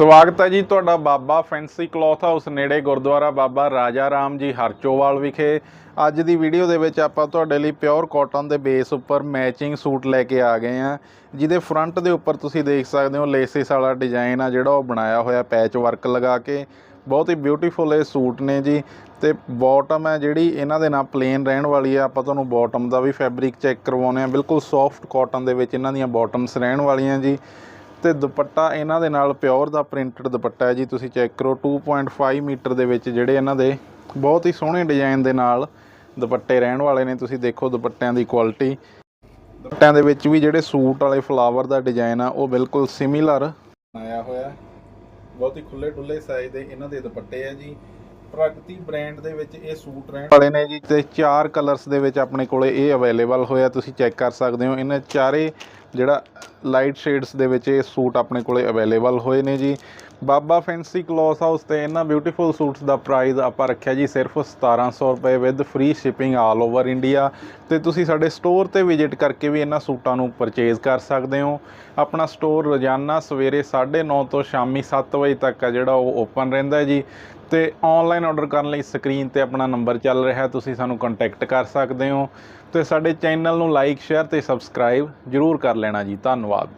ਸਵਾਗਤ ਹੈ ਜੀ ਤੁਹਾਡਾ ਬਾਬਾ ਫੈਂਸੀ ਕਲੌਥ ਹਾਊਸ ਨੇੜੇ ਗੁਰਦੁਆਰਾ ਬਾਬਾ ਰਾਜਾ ਰਾਮ ਜੀ ਹਰਚੋਵਾਲ ਵਿਖੇ। ਅੱਜ ਦੀ ਵੀਡੀਓ ਦੇ ਵਿੱਚ ਆਪਾਂ ਤੁਹਾਡੇ ਲਈ ਪਿਓਰ ਕਾਟਨ ਦੇ ਬੇਸ ਉੱਪਰ ਮੈਚਿੰਗ ਸੂਟ ਲੈ ਕੇ ਆ ਗਏ ਆ ਜਿਹਦੇ ਫਰੰਟ ਦੇ ਉੱਪਰ ਤੁਸੀਂ ਦੇਖ ਸਕਦੇ ਹੋ ਲੇਸਿਸ ਵਾਲਾ ਡਿਜ਼ਾਈਨ ਆ ਜਿਹੜਾ ਉਹ ਬਣਾਇਆ ਹੋਇਆ ਪੈਚ ਵਰਕ ਲਗਾ ਕੇ। ਬਹੁਤ ਹੀ ਬਿਊਟੀਫੁਲ ਇਹ ਸੂਟ ਨੇ ਜੀ। ਤੇ ਬਾਟਮ ਹੈ ਜਿਹੜੀ, ਇਹਨਾਂ ਦੇ ਨਾਲ ਪਲੇਨ ਰਹਿਣ ਵਾਲੀ ਹੈ ਆਪਾਂ ਤੁਹਾਨੂੰ ਬਾਟਮ ਦਾ ਵੀ ਫੈਬਰਿਕ ਚੈੱਕ ਕਰਵਾਉਨੇ ਆ ਬਿਲਕੁਲ ਸੌਫਟ ਕਾਟਨ ਦੇ ਵਿੱਚ ਇਹਨਾਂ ਦੀਆਂ ਬਾਟਮਸ ਰਹਿਣ ਵਾਲੀਆਂ ਜੀ। ਤੇ ਦੁਪੱਟਾ ਇਹਨਾਂ ਦੇ ਨਾਲ ਪਿਓਰ ਦਾ ਪ੍ਰਿੰਟਡ ਦੁਪੱਟਾ ਹੈ ਜੀ, ਤੁਸੀਂ ਚੈੱਕ ਕਰੋ 2.5 ਮੀਟਰ ਦੇ ਵਿੱਚ ਜਿਹੜੇ ਇਹਨਾਂ ਦੇ ਬਹੁਤ ਹੀ ਸੋਹਣੇ ਡਿਜ਼ਾਈਨ ਦੇ ਨਾਲ ਦੁਪੱਟੇ ਰਹਿਣ ਵਾਲੇ ਨੇ, ਤੁਸੀਂ ਦੇਖੋ ਦੁਪੱਟਿਆਂ ਦੀ ਕੁਆਲਿਟੀ ਦੁਪੱਟਿਆਂ ਦੇ ਵਿੱਚ ਵੀ ਜਿਹੜੇ ਸੂਟ ਵਾਲੇ ਫਲਾਵਰ ਦਾ ਡਿਜ਼ਾਈਨ ਆ, ਉਹ ਬਿਲਕੁਲ ਸਿਮਿਲਰ ਬਣਾਇਆ ਹੋਇਆ ਬਹੁਤ ਹੀ ਖੁੱਲੇ ਡੁੱਲੇ ਸਾਈਜ਼ ਦੇ ਇਹਨਾਂ ਦੇ ਦੁਪੱਟੇ ਆ ਜੀ। ਪ੍ਰਗਤੀ ਬ੍ਰਾਂਡ ਦੇ ਵਿੱਚ ਇਹ ਸੂਟ ਰਹਿਣ। ਵਾਲੇ ਨੇ ਜੀ ਤੇ ਚਾਰ ਕਲਰਸ ਦੇ ਵਿੱਚ ਆਪਣੇ ਕੋਲੇ ਇਹ ਅਵੇਲੇਬਲ ਹੋਇਆ, ਤੁਸੀਂ ਚੈੱਕ ਕਰ ਸਕਦੇ ਹੋ। ਇਹਨਾਂ ਚਾਰੇ ਜਿਹੜਾ ਲਾਈਟ ਸ਼ੇਡਸ ਦੇ ਵਿੱਚ ਇਹ ਸੂਟ ਆਪਣੇ ਕੋਲੇ ਅਵੇਲੇਬਲ ਹੋਏ ਨੇ ਜੀ। ਬਾਬਾ ਫੈਂਸੀ ਕਲੋਥ ਹਾਊਸ ਤੇ ਇਹਨਾਂ ਬਿਊਟੀਫੁਲ ਸੂਟਸ ਦਾ ਪ੍ਰਾਈਸ ਆਪਾਂ ਰੱਖਿਆ ਜੀ ਸਿਰਫ 1700 ਰੁਪਏ with free shipping all over India ਤੇ ਤੁਸੀਂ ਸਾਡੇ ਸਟੋਰ ਤੇ ਵਿਜ਼ਿਟ ਕਰਕੇ ਵੀ ਇਹਨਾਂ ਸੂਟਾਂ ਨੂੰ ਪਰਚੇਜ਼ ਕਰ ਸਕਦੇ ਹੋ। ਆਪਣਾ ਸਟੋਰ ਰੋਜ਼ਾਨਾ ਸਵੇਰੇ 9:30 ਤੋਂ ਸ਼ਾਮੀ 7 ਵਜੇ ਤੱਕ ਆ ਜਿਹੜਾ ਉਹ ਓਪਨ ਰਹਿੰਦਾ ਹੈ ਜੀ। ਤੇ ਆਨਲਾਈਨ ਆਰਡਰ ਕਰਨ ਲਈ ਸਕਰੀਨ ਤੇ ਆਪਣਾ ਨੰਬਰ ਚੱਲ ਰਿਹਾ, ਤੁਸੀਂ ਸਾਨੂੰ ਕੰਟੈਕਟ ਕਰ ਸਕਦੇ ਹੋ ਤੇ ਸਾਡੇ ਚੈਨਲ ਨੂੰ ਲਾਈਕ ਸ਼ੇਅਰ ਤੇ ਸਬਸਕ੍ਰਾਈਬ ਜਰੂਰ ਕਰ ਲੈਣਾ ਜੀ, ਧੰਨਵਾਦ।